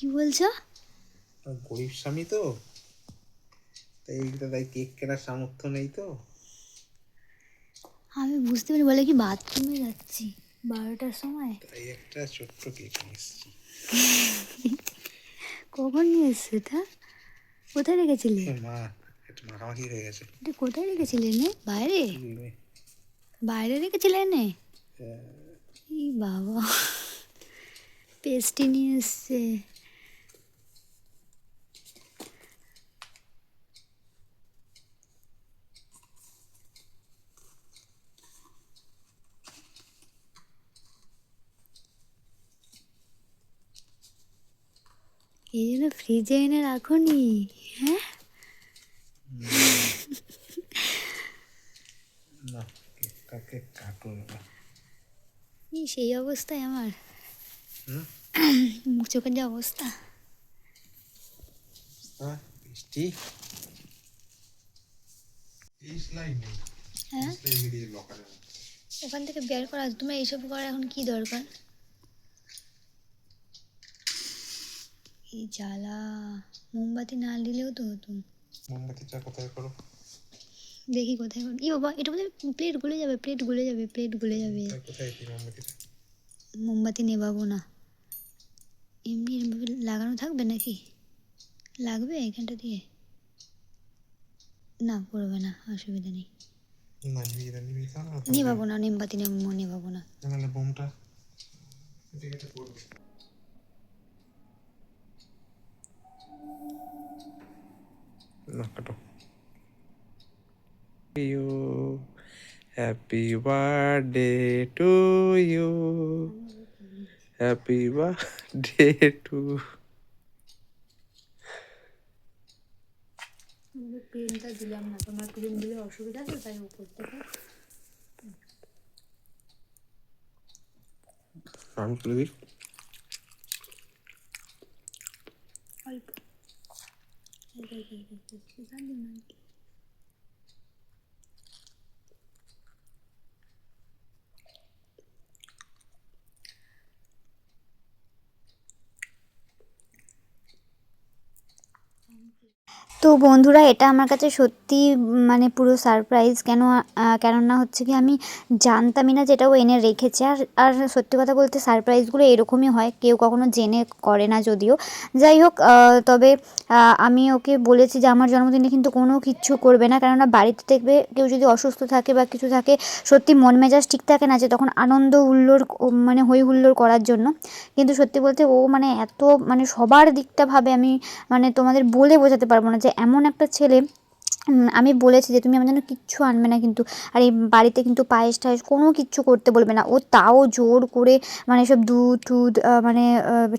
কি বলছো? গরিব স্বামী তো? তাই তাই কেক কেনার সামর্থ্য নেই তো? আমি বুঝতে পারি বলে কি বাথরুমে যাচ্ছি বারোটার সময়? তাই একটা ছোট্ট কেক নিয়ে এসেছি। কখন নিয়ে এসছে এটা? কোথায় রেখেছিলে? মা একটু মাখামাখি হয়ে গেছে। এটা কোথায় রেখেছিলে নে? বাইরে? বাইরে রেখেছিলে নে? হ্যাঁ, বাবা পেস্টি নিয়ে এসছে। এই জন্য ফ্রিজে এনে রাখুনি হ্যাঁ? সেই অবস্থায় আমার। মুখ চোখের যে অবস্থা। হ্যাঁ? হ্যাঁ ওখান থেকে বের করা তোমার এইসব করার এখন কি দরকার? এই জ্বালা মোমবাতি না দিলেও তো হতো। মোমবাতিটা কোথায় করো। দেখি কোথায় কোন- ই বাবা এটা বোধহয় প্লেট গলে যাবে প্লেট গলে যাবে প্লেট গলে যাবে। মোমবাতি? নেবাবো না। এমনি এরমভাবে লাগানো থাকবে নাকি? লাগবে এখানটা দিয়ে? না পড়বে না অসুবিধা নেই। নেবাবো না। নিমবাতি নেব নেবাবো না। বোমটা। Happy birthday to you happy birthday to পেনটা দিলাম না তোমার পেন দিলে অসুবিধা আছে তাই উপর থেকে আমি তুলে দিই অল্প এই দেখ, এই দেখ, এই দেখ, এখান দিয়ে না। তো বন্ধুরা, এটা আমার কাছে সত্যি মানে পুরো সারপ্রাইজ কেন কেননা হচ্ছে কি, আমি জানতামই না যেটা ও এনে রেখেছে। আর আর সত্যি কথা বলতে সারপ্রাইজগুলো এরকমই হয়, কেউ কখনো জেনে করে না যদিও। যাই হোক তবে আমি ওকে বলেছি যে আমার জন্মদিনে কিন্তু কোনো কিচ্ছু করবে না, কেননা বাড়িতে দেখবে কেউ যদি অসুস্থ থাকে বা কিছু থাকে, সত্যি মন মেজাজ ঠিক থাকে না যে তখন আনন্দ হুল্লোড় মানে হই হুল্লোড় করার জন্য। কিন্তু সত্যি বলতে ও মানে এত মানে সবার দিকটা ভাবে আমি মানে তোমাদের বলে বোঝাতে পারব না যে এমন একটা ছেলে আমি বলেছি যে তুমি আমার জন্য কিচ্ছু আনবে না কিন্তু। আর এই বাড়িতে কিন্তু পায়েস টায়েস কোনো কিচ্ছু করতে বলবে না। ও তাও জোর করে মানে সব দুধ টুধ মানে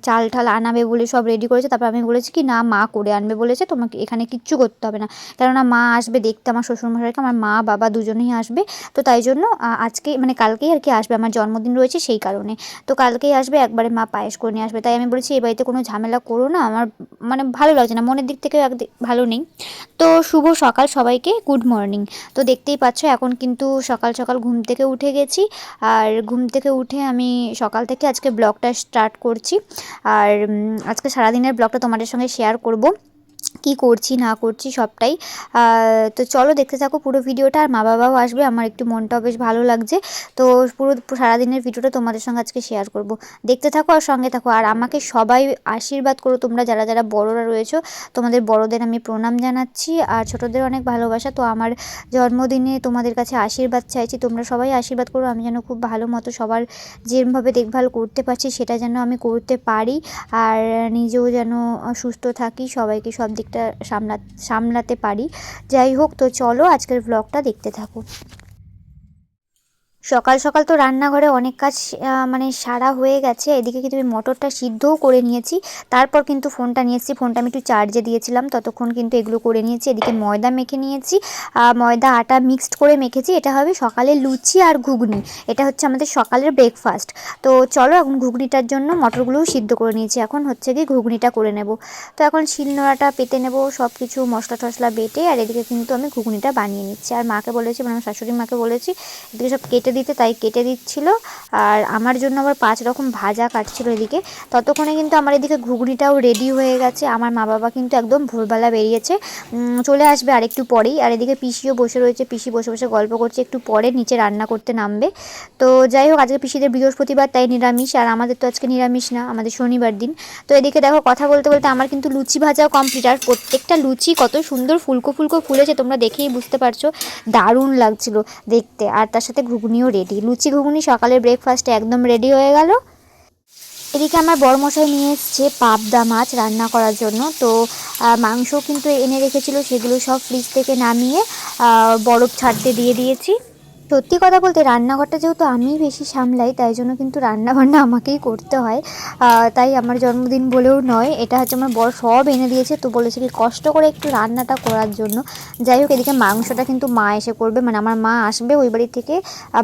চাল ঠাল আনাবে বলে সব রেডি করেছে। তারপর আমি বলেছি কি, না, মা করে আনবে বলেছে। তোমাকে এখানে কিচ্ছু করতে হবে না। কেননা মা আসবে দেখতে আমার শ্বশুরমশাইকে। আমার মা, বাবা দুজনেই আসবে। তো তাই জন্য আজকে মানে কালকেই আর কি আসবে। আমার জন্মদিন রয়েছে সেই কারণে। তো কালকেই আসবে, একবারে মা পায়েস করে নিয়ে আসবে। তাই আমি বলেছি, এই বাড়িতে কোনো ঝামেলা করো না। আমার মানে ভালো লাগছে না। মনের দিক থেকেও একদিক ভালো নেই। তো শুভ সবাইকে গুড মর্নিং তো দেখতেই পাচ্ছ, এখন কিন্তু সকাল সকাল ঘুম থেকে উঠে গেছি। আর ঘুম থেকে উঠে আমি সকাল থেকে আজকে ব্লগটা স্টার্ট করছি। আর আজকে সারাদিনের ব্লগটা তোমাদের সঙ্গে শেয়ার করব। কি করছি, না করছি সবটাই। তো চলো দেখতে থাকো পুরো ভিডিওটা, আর মা বাবাও আসবে, আমার একটু মনটাও বেশ ভালো লাগছে। তো পুরো সারাদিনের ভিডিওটা তোমাদের সঙ্গে আজকে শেয়ার করব। দেখতে থাকো আর সঙ্গে থাকো, আর আমাকে সবাই আশীর্বাদ করো, তোমরা যারা যারা বড়রা রয়েছো, তোমাদের বড়দের আমি প্রণাম জানাচ্ছি, আর ছোটদের অনেক ভালোবাসা। তো আমার জন্মদিনে তোমাদের কাছে আশীর্বাদ চাইছি, তোমরা সবাই আশীর্বাদ করো, আমি যেন খুব ভালো মতো সবার যেরমভাবে দেখভাল করতে পারছি, সেটা যেন আমি করতে পারি, আর নিজেও যেন সুস্থ থাকি, সবাইকে সব দিকটা সামলা সামলাতে পারি। যাই হোক তো চলো আজকের ব্লগটা দেখতে থাকো। সকাল সকাল তো রান্নাঘরে অনেক কাজ মানে সারা হয়ে গেছে। এদিকে কিন্তু আমি মটরটা সিদ্ধও করে নিয়েছি। তারপর কিন্তু ফোনটা নিয়েছি ফোনটা আমি একটু চার্জে দিয়েছিলাম। ততক্ষণ কিন্তু এগুলো করে নিয়েছি। এদিকে ময়দা মেখে নিয়েছি। ময়দা, আটা মিক্সড করে মেখেছি। এটা হবে সকালে লুচি আর ঘুগনি। এটা হচ্ছে আমাদের সকালের ব্রেকফাস্ট তো চলো এখন ঘুগনিটার জন্য মটরগুলোও সিদ্ধ করে নিয়েছি। এখন হচ্ছে কি ঘুগনিটা করে নেব। তো এখন শিলনোড়াটা পেতে নেব। সব কিছু মশলা টশলা বেটে। আর এদিকে কিন্তু আমি ঘুগনিটা বানিয়ে নিচ্ছি। আর মাকে বলেছি মানে আমার শাশুড়ি মাকে বলেছি, এদিকে সব কেটে দিতে, তাই কেটে দিচ্ছিল। আর আমার জন্য আবার পাঁচ রকম ভাজা কাটছিল এদিকে। ততক্ষণে কিন্তু আমার এদিকে ঘুগনিটাও রেডি হয়ে গেছে। আমার মা বাবা কিন্তু একদম ভোরবেলা বেরিয়েছে। চলে আসবে আরেকটু পরেই। আর এদিকে পিসিও বসে রয়েছে। পিসি বসে বসে গল্প করছে। একটু পরে নিচে রান্না করতে নামবে। তো যাই হোক, আজকে পিসিদের বৃহস্পতিবার, তাই নিরামিষ। আর আমাদের তো আজকে নিরামিষ না, আমাদের শনিবার দিন। তো এদিকে দেখো, কথা বলতে বলতে আমার কিন্তু লুচি ভাজাও কমপ্লিট আর প্রত্যেকটা লুচি কত সুন্দর ফুলকো ফুলকো ফুলেছে, তোমরা দেখেই বুঝতে পারছ। দারুণ লাগছিল দেখতে। আর তার সাথে ঘুগনিও রেডি লুচি ঘুগনি সকালের ব্রেকফাস্ট একদম রেডি হয়ে গেল। এদিকে আমার বড়মশাই নিয়ে এসছে পাবদা মাছ রান্না করার জন্য। তো মাংস কিন্তু এনে রেখেছিল, সেগুলো সব ফ্রিজ থেকে নামিয়ে বরফ ছাড়তে দিয়ে দিয়েছি। সত্যি কথা বলতে রান্নাঘরটা যেহেতু আমিই বেশি সামলাই, তাই জন্য কিন্তু রান্না বান্না আমাকেই করতে হয়। তাই আমার জন্মদিন বলেও নয়, এটা হচ্ছে আমার বড় সব এনে দিয়েছে, তো বলেছে কি কষ্ট করে একটু রান্নাটা করার জন্য। যাই হোক, এদিকে মাংসটা কিন্তু মা এসে করবে মানে আমার মা আসবে ওই বাড়ি থেকে।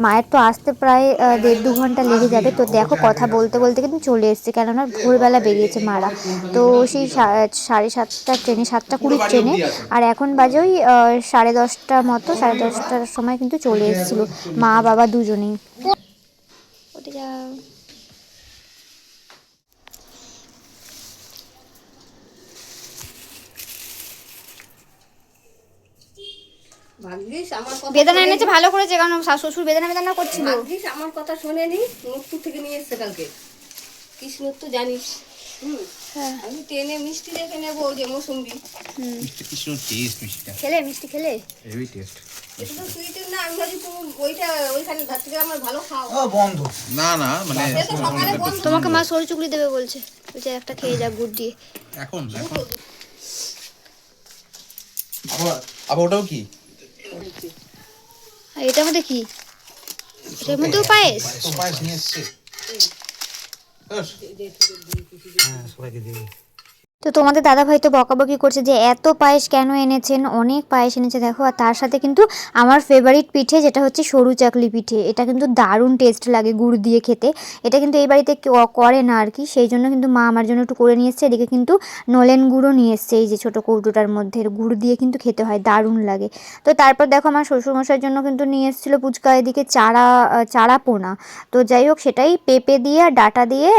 মায়ের তো আসতে প্রায় দেড় দু ঘণ্টা লেগে যাবে, তো দেখো কথা বলতে বলতে কিন্তু চলে এসছে, কেননা ভোরবেলা বেরিয়েছে মারা। তো সেই সাড়ে সাতটা ট্রেনে, সাতটা কুড়ির ট্রেনে, আর এখন বাজে ওই সাড়ে দশটা মতো, সাড়ে দশটার সময় কিন্তু চলে এসেছিল মা বাবা দুজনেই। যাও। কথা বেদানা এনেছে ভালো করেছে কারণ শাশু- শ্বশুর বেদানা বেদানা করছিল। ভাগ্যিস আমার কথা শোনেনি নোটপুর থেকে নিয়ে এসছে কালকে। কৃষ্ণ তো জানিস। হুম হ্যাঁ। আমি ট্রেনে মিষ্টি রেখে নেব যে মৌসুম্বি খেলে মিষ্টি খেলে? হেভি টেস্ট না আমি ভাবছি তুমি ওইটা ওইখানে ধার থেকে আমার ভালো খাও। ও বন্ধ। না না মানে তোমাকে মা সরু চুগলি দেবে বলছে ওই যে একটা খেয়ে যা গুড় দিয়ে। এখন এখন। আবার ওটাও কি? এটার মধ্যে কি? এটার মধ্যেও পায়েস? পায়েস। নিয়ে এসছে। হ্যাঁ সবাইকে দিবি তো তোমাদের দাদা ভাই তো বকাবকি করছে যে এত পায়েস কেন এনেছেন? অনেক পায়েস এনেছে, দেখো। আর তার সাথে কিন্তু আমার ফেভারিট পিঠে যেটা হচ্ছে সরু চাকলি পিঠে। এটা কিন্তু দারুণ টেস্ট লাগে গুড় দিয়ে খেতে। এটা কিন্তু এই বাড়িতে করে না আর কি। সেই জন্য কিন্তু মা আমার জন্য একটু করে নিয়ে এসছে। এদিকে কিন্তু নলেন গুঁড়ো নিয়ে এসছে এই যে ছোটো কৌটোটার মধ্যে। গুড় দিয়ে কিন্তু খেতে হয়, দারুণ লাগে। তো তারপর দেখো আমার শ্বশুরমশাইয়ের জন্য কিন্তু নিয়ে এসেছিল ফুচকা এদিকে চারা চারা পোনা তো যাই হোক, সেটাই পেঁপে দিয়ে আর ডাটা দিয়ে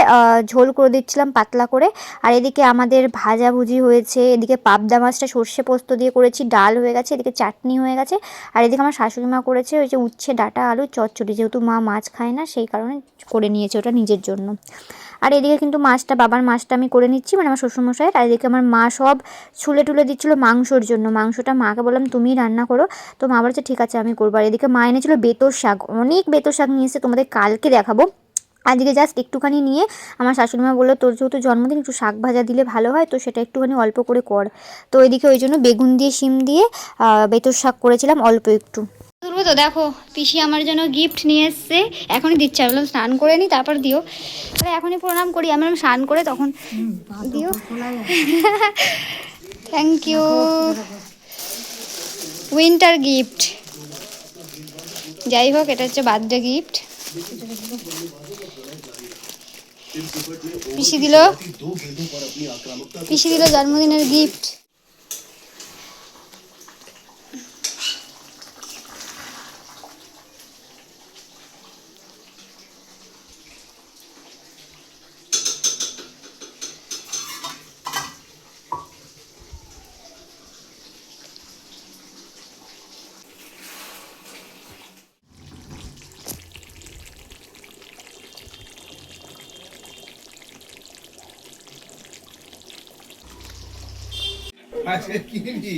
ঝোল করে দিচ্ছিলাম পাতলা করে। আর এদিকে আমাদের ভাজাভুজি হয়েছে, এদিকে পাবদা মাছটা সর্ষে পোস্ত দিয়ে করেছি, ডাল হয়ে গেছে, এদিকে চাটনি হয়ে গেছে, আর এদিকে আমার শাশুড়ি মা করেছে ওই যে উচ্ছে, ডাটা, আলু, চচ্চড়ি। যেহেতু মা মাছ খায় না, সেই কারণে করে নিয়েছে ওটা নিজের জন্য। আর এদিকে কিন্তু মাছটা, বাবার মাছটা আমি করে নিচ্ছি মানে আমার শ্বশুরমশাইয়ের, আর এদিকে আমার মা সব ছুলে টুলে দিচ্ছিল মাংসর জন্য। মাংসটা মাকে বললাম, তুমিই রান্না করো। তো মা বলেছে, ঠিক আছে, আমি করব। আর এদিকে মা এনেছিল বেতর শাক, অনেক বেতর শাক নিয়ে এসে তোমাদের কালকে দেখাবো। আজকে জাস্ট একটুখানি নিয়ে আমার শাশুড়িমা বলল তোর যেহেতু জন্মদিন একটু শাক ভাজা দিলে ভালো হয় তো সেটা একটুখানি অল্প করে কর। তো ওইদিকে ওই জন্য বেগুন দিয়ে শিম দিয়ে বেতর শাক করেছিলাম অল্প একটু। তুলবো তো দেখো পিসি আমার জন্য গিফট নিয়ে এসছে। এখনই দিচ্ছে আমি বললাম স্নান করে নি তারপর দিও। তাহলে এখনই প্রণাম করি আমি বললাম স্নান করে তখন দিও। থ্যাংক ইউ উইন্টার গিফট যাই হোক এটা হচ্ছে বার্থডে গিফট পিসি দিল। পিসি দিল জন্মদিনের গিফট আজকে কিনবি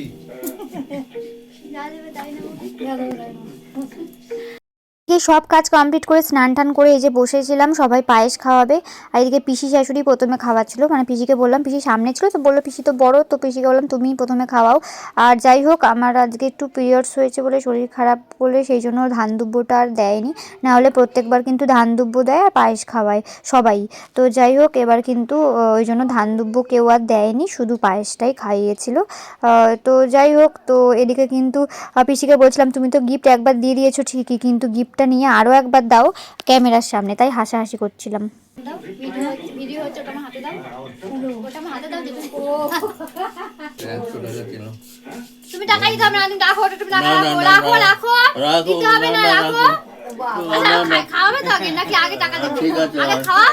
এদিকে সব কাজ কমপ্লিট করে স্নান টান করে এই যে বসেছিলাম, সবাই পায়েস খাওয়াবে। আর এদিকে পিসি শাশুড়ি প্রথমে খাওয়াচ্ছিল। মানে পিসিকে বললাম, পিসি সামনে ছিল তো বলল, পিসি তো বড়, তো পিসিকে বললাম, তুমিই প্রথমে খাওয়াও। আর যাই হোক, আমার আজকে একটু পিরিয়ডস হয়েছে বলে শরীর খারাপ বলে সেই জন্য ধান দুব্বটা আর দেয়নি। না হলে প্রত্যেকবার কিন্তু ধান দুব্ব দেয় আর পায়েস খাওয়ায় সবাই। তো যাই হোক, এবার কিন্তু ওই জন্য ধান দুব্ব কেউ আর দেয়নি, শুধু পায়েসটাই খাইয়েছিল। তো যাই হোক, তো এদিকে কিন্তু পিসিকে বলছিলাম, তুমি তো গিফট একবার দিয়ে দিয়েছ ঠিকই, কিন্তু গিফটটা নিয়ে আরও একবার দাও ক্যামেরার সামনে তাই হাসাহাসি করছিলাম। তুমি টাকা দিতে হবে না তুমি রাখো তুমি রাখো রাখো রাখো দিতে হবে না রাখো। খাওয়াবে তো আগে নাকি আগে টাকা দেবে? আগে আর- খাওয়া?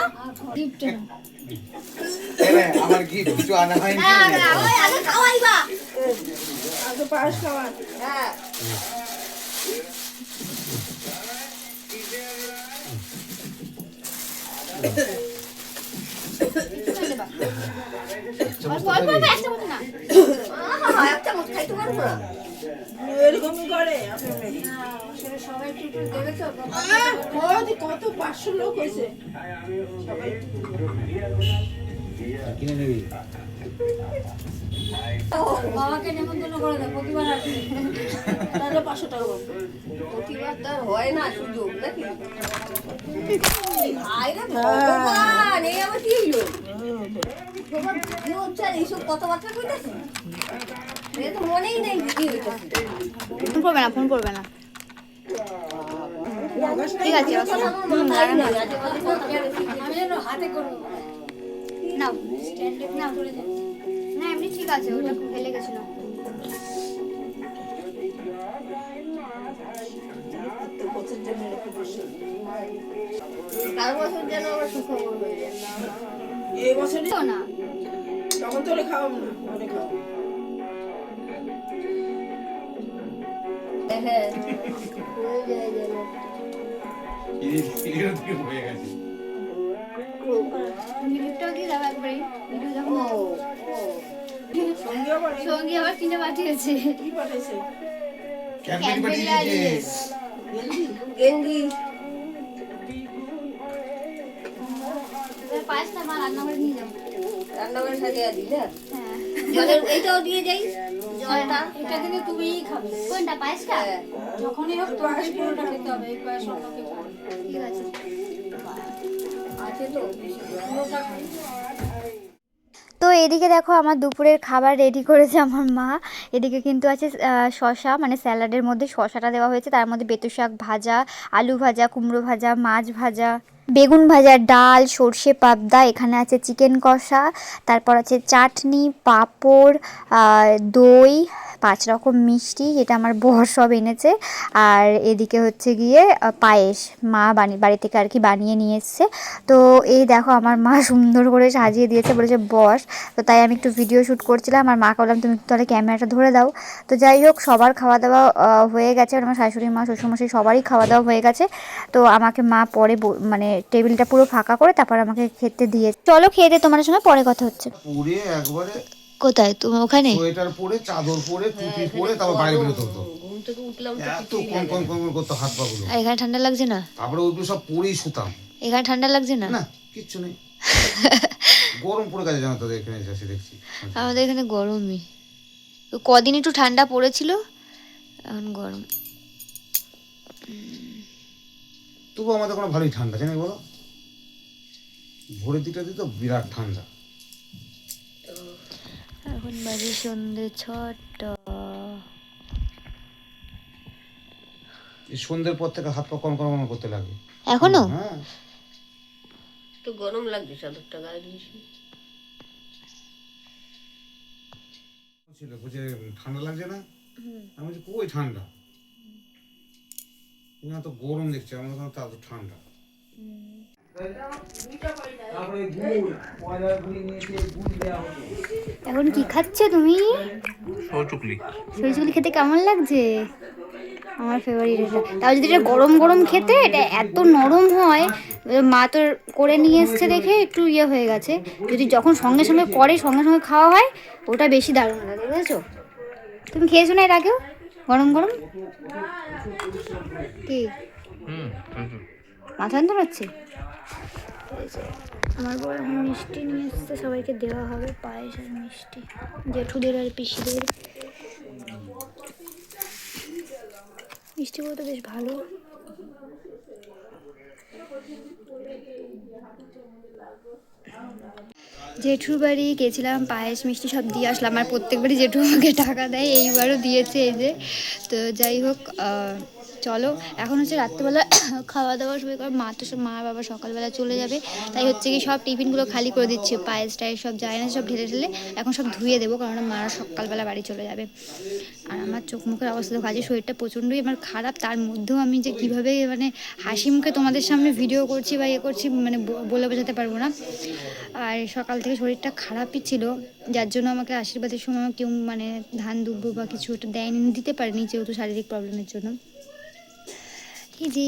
আমার গিফট কিছু আনা হয়নি? আগে খাওয়াইবা হ্যাঁ অল্প অল্প অল্প, একটা পাঁচশো লোক হয়েছে। এক করে তাহলে পাঁচশো টাকা পাবো। প্রতিবার হয় না সুযোগ নাকি? আরে ভগবান এই আবার কি হইল তোমার কি হচ্ছে আর এইসব কথাবার্তা কইতাছি? এ তো মনেই নেই কি হইতাছে। ফোন করবে না ফোন করবে না। ঠিক আছে আমার বাজে কথা বলেছি। নাও নাও না এমনি ঠিক আছে ওটা ফেলে গেছিল। তো বছর যেন আবার সুখবর হয়ে এই বছরই তো না। তখন তো ওরে না খাওয়াবো। হ্যাঁ। হয়ে যায় যেন হয়ে গেছে। ভিডিওটাও দিয়ে দাও একবারে ভিডিও দেখো ও ও সঙ্গে আবার কিনে পাঠিয়েছে গেঞ্জি পায়েসটা মা রান্না নিয়ে যাও রান্নাঘরে সাজিয়ে দিই না হ্যাঁ। জলের এইটাও দিয়ে যাই জলটা। এটা কিন্তু তুমিই খাবে। কোনটা পায়েসটা? যখনই হোক তোমাকে পুরোটা খেতে হবে এই পায়েস অন্যকে ঠিক আছে। তো এদিকে দেখো আমার দুপুরের খাবার রেডি করেছে আমার মা। এদিকে কিন্তু আছে শশা মানে স্যালাডের মধ্যে শশাটা দেওয়া হয়েছে। তার মধ্যে বেতু শাক ভাজা, আলু ভাজা, কুমড়ো ভাজা, মাছ ভাজা, বেগুন ভাজা, ডাল, সর্ষে, পাবদা, এখানে আছে চিকেন কষা, তারপর আছে চাটনি, পাঁপড় দই পাঁচ রকম মিষ্টি যেটা আমার বর সব এনেছে। আর এদিকে হচ্ছে গিয়ে পায়েস। মা বানি, বাড়ি থেকে আর কি বানিয়ে নিয়ে এসছে। তো এই দেখো আমার মা সুন্দর করে সাজিয়ে দিয়েছে বলেছে, বস, তো তাই আমি একটু ভিডিও শ্যুট করছিলাম। আর মাকে বললাম, তুমি তাহলে ক্যামেরাটা ধরে দাও। তো যাই হোক, সবার খাওয়া দাওয়া হয়ে গেছে। আমার শাশুড়ি মা, শ্বশুরমশাই সবারই খাওয়া দাওয়া হয়ে গেছে। তো আমাকে মা পরে মানে টেবিলটা পুরো ফাঁকা করে তারপর আমাকে খেতে দিয়ে চলো খেয়ে দিয়ে তোমার সঙ্গে, পরে কথা হচ্ছে। পরে একবারে কোথায়? তুমি ওখানে? সোয়েটার পরে চাদর পরে টুপি পরে তারপর বাইরে বেরোতে হতো ঘুম থেকে উঠলাম তো এত কম কম কম কম করতো হাত পা গুলো। এখানে ঠান্ডা লাগছে না? তারপরে ওইগুলো সব পরেই শুতাম। এখানে ঠান্ডা লাগছে না? না কিচ্ছু নেই। গরম পড়ে গেছে জানো তোদের এখানে এসে দেখছি। আমাদের এখানে গরমই। তো কদিন একটু ঠান্ডা পড়েছিল এখন গরম। তবু আমাদের কোনো ভালোই ঠান্ডা জানি বলো? ভোরের দিকটা দিত বিরাট ঠান্ডা। এখন বাজে সন্ধে ছটা। এই সন্ধ্যের পর থেকে হাত পা কম কম করতে লাগে। এখনও? হ্যাঁ। তো গরম লাগছে চাদরটা গায়ে দিয়েছি ছিল বুঝে ঠান্ডা লাগছে না? আমি বলছি কই ঠান্ডা? না তো গরম দেখছি আমাদের ওখানে তো এত ঠান্ডা। এখন কি খাচ্ছ তুমি? সৌচুকলি খেতে কেমন লাগছে? আমার ফেভারিট এটা। তাও যদি এটা গরম গরম খেতে এটা এত নরম হয় মা তো করে নিয়ে এসছে দেখে একটু ইয়ে হয়ে গেছে। যদি যখন সঙ্গে সঙ্গে করে সঙ্গে সঙ্গে খাওয়া হয় ওটা বেশি দারুণ লাগে বুঝেছ? তুমি খেয়েছো না এর আগেও? গরম গরম? কি মাথা হচ্ছে আমার বড় এখন মিষ্টি নিয়ে এসছে, সবাইকে দেওয়া হবে, পায়েস আর মিষ্টি। জেঠুদের আর পিসিদের। মিষ্টিগুলো তো বেশ ভালো। জেঠুর বাড়ি গেছিলাম, পায়েস, মিষ্টি সব দিয়ে আসলাম। আর প্রত্যেকবারই জেঠু আমাকে টাকা দেয়, এইবারও দিয়েছে এই যে। তো যাই হোক চলো, এখন হচ্ছে রাত্রেবেলা খাওয়া দাওয়া সবাই করে মা তো মা বাবা সকালবেলা চলে যাবে। তাই হচ্ছে কি সব টিফিনগুলো খালি করে দিচ্ছি, পায়েস টায়েস সব যায় না, সব ঢেলে ঢেলে এখন সব ধুয়ে দেবো কারণ মারা সকালবেলা বাড়ি চলে যাবে। আর আমার চোখ মুখের অবস্থা তো কাজে শরীরটা প্রচণ্ডই আমার খারাপ, তার মধ্যেও আমি যে কীভাবে মানে হাসি মুখে তোমাদের সামনে ভিডিও করছি বা ইয়ে করছি মানে বলে বোঝাতে পারব না। আর সকাল থেকে শরীরটা খারাপই ছিল, যার জন্য আমাকে আশীর্বাদের সময় কেউ মানে ধান দুব্ব বা কিছু একটা দেয়নি, দিতে পারেনি, যেহেতু শারীরিক প্রবলেমের জন্য। এই যে?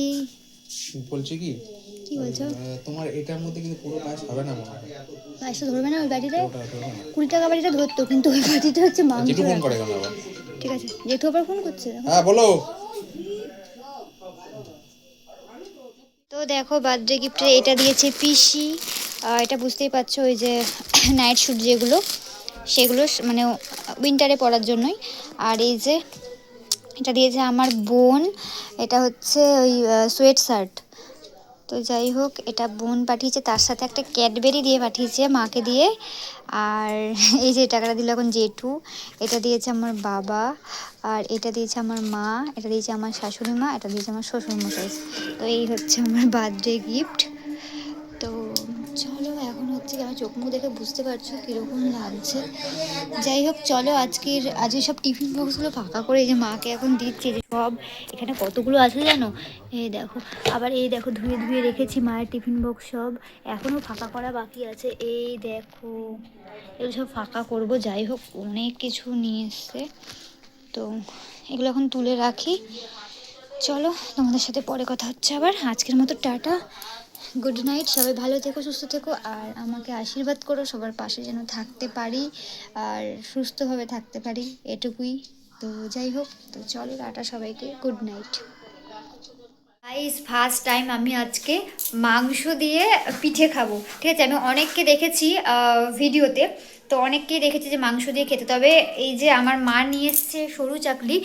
বলছি কি? কি বলছো? তোমার এটার মধ্যে কিন্তু পুরো কাজ হবে না মনে হয়। পায়েসটা ধরবে না ওই না। কুড়ি টাকা বাটিটা ধরতো কিন্তু ওই বাটিটা হচ্ছে মাংস। জেঠু ফোন করে কেন ঠিক আছে জেঠু আবার ফোন করছে। হ্যাঁ বলো। তো দেখো বার্থডে গিফটে এটা দিয়েছে পিসি। এটা বুঝতেই পারছ ওই যে নাইট শ্যুট যেগুলো সেগুলো মানে উইন্টারে পরার জন্যই। আর এই যে এটা দিয়েছে আমার বোন, এটা হচ্ছে ওই সোয়েট শার্ট তো যাই হোক, এটা বোন পাঠিয়েছে, তার সাথে একটা ক্যাডবেরি দিয়ে পাঠিয়েছে মাকে দিয়ে। আর এই যে টাকাটা দিল এখন জেঠু। এটা দিয়েছে আমার বাবা। আর এটা দিয়েছে আমার মা। এটা দিয়েছে আমার শাশুড়ি মা। এটা দিয়েছে আমার শ্বশুর মশাই তো এই হচ্ছে আমার বার্থডে গিফট হচ্ছে আমার চোখ মুখ দেখে বুঝতে পারছ কীরকম লাগছে। যাই হোক, চলো আজকের আজকে সব টিফিন বক্সগুলো ফাঁকা করে যে মাকে এখন দিচ্ছি যে সব। এখানে কতগুলো আছে জানো? এই দেখো, আবার এই দেখো ধুয়ে ধুয়ে রেখেছি মায়ের টিফিন বক্স সব। এখনও ফাঁকা করা বাকি আছে। এই দেখো, এগুলো সব ফাঁকা করব। যাই হোক, অনেক কিছু নিয়ে এসছে। তো এগুলো এখন তুলে রাখি। চলো তোমাদের সাথে পরে কথা হচ্ছে আবার। আজকের মতো টাটা। গুড নাইট সবাই ভালো থেকো, সুস্থ থেকো, আর আমাকে আশীর্বাদ করো, সবার পাশে যেন থাকতে পারি, আর সুস্থভাবে থাকতে পারি, এটুকুই। তো যাই হোক, তো চলো, টাটা সবাইকে good night guys first time আমি আজকে মাংস দিয়ে পিঠে খাব, ঠিক আছে? আমি অনেককে দেখেছি ভিডিওতে তো অনেককেই দেখেছি যে মাংস দিয়ে খেতে। তবে এই যে আমার মা নিয়ে এসছে সরু চাকলি,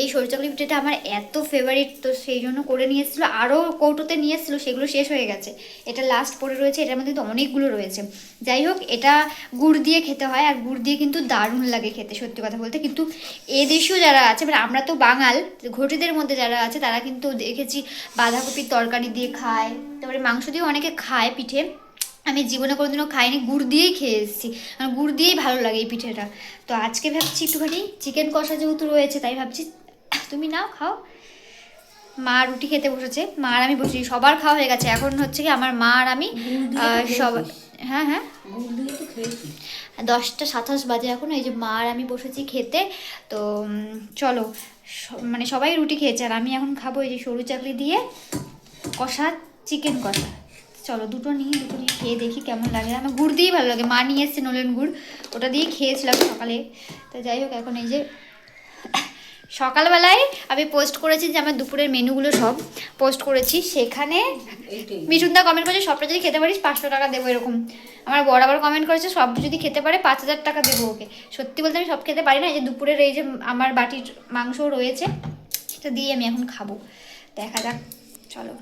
এই সরু চাকলি পিঠেটা আমার এত ফেভারিট তো সেই জন্য করে নিয়ে এসেছিল। আরও কৌটোতে নিয়ে এসেছিল, সেগুলো শেষ হয়ে গেছে। এটা লাস্ট পড়ে রয়েছে, এটার মধ্যে তো অনেকগুলো রয়েছে। যাই হোক, এটা গুড় দিয়ে খেতে হয়, আর গুড় দিয়ে কিন্তু দারুণ লাগে খেতে, সত্যি কথা বলতে। কিন্তু এদেশেও যারা আছে মানে আমরা তো বাঙাল, ঘটিদের মধ্যে যারা আছে, তারা কিন্তু দেখেছি বাঁধাকপির তরকারি দিয়ে খায়, তারপরে মাংস দিয়েও অনেকে খায় পিঠে। আমি জীবনে কোনোদিনও খাইনি গুড় দিয়েই খেয়ে এসেছি। কারণ গুড় দিয়েই ভালো লাগে এই পিঠেটা। তো আজকে ভাবছি একটুখানি চিকেন কষা যেহেতু রয়েছে তাই ভাবছি তুমি নাও খাও। মা রুটি খেতে বসেছে মা আর আমি বসেছি সবার খাওয়া হয়ে গেছে। এখন হচ্ছে কি আমার মা আর আমি সব হ্যাঁ হ্যাঁ। দশটা সাতাশ বাজে এখন এই যে মা আর আমি বসেছি খেতে। তো চলো মানে সবাই রুটি খেয়েছে আর আমি এখন খাব এই যে সরু চাকরি দিয়ে কষা চিকেন কষা। চলো দুটো নিয়ে দুটো নিয়ে খেয়ে দেখি কেমন লাগে। আমার গুড় দিয়েই ভালো লাগে। মা নিয়ে এসছে নলেন গুড়, ওটা দিয়ে খেয়েছিলাম সকালে। তো যাই হোক, এখন এই যে সকালবেলায় আমি পোস্ট করেছি যে আমার দুপুরের মেনুগুলো সব পোস্ট করেছি। সেখানে মিঠুনদা কমেন্ট করেছে, সবটা যদি খেতে পারিস পাঁচশো টাকা দেবো এরকম। আমার বড় আবার কমেন্ট করেছে, সব যদি খেতে পারে পাঁচ হাজার টাকা দেবো ওকে। সত্যি বলতে আমি সব খেতে পারি না, এই যে দুপুরের এই যে আমার বাটির মাংস রয়েছে, সেটা দিয়ে আমি এখন খাব। দেখা যাক, চলো।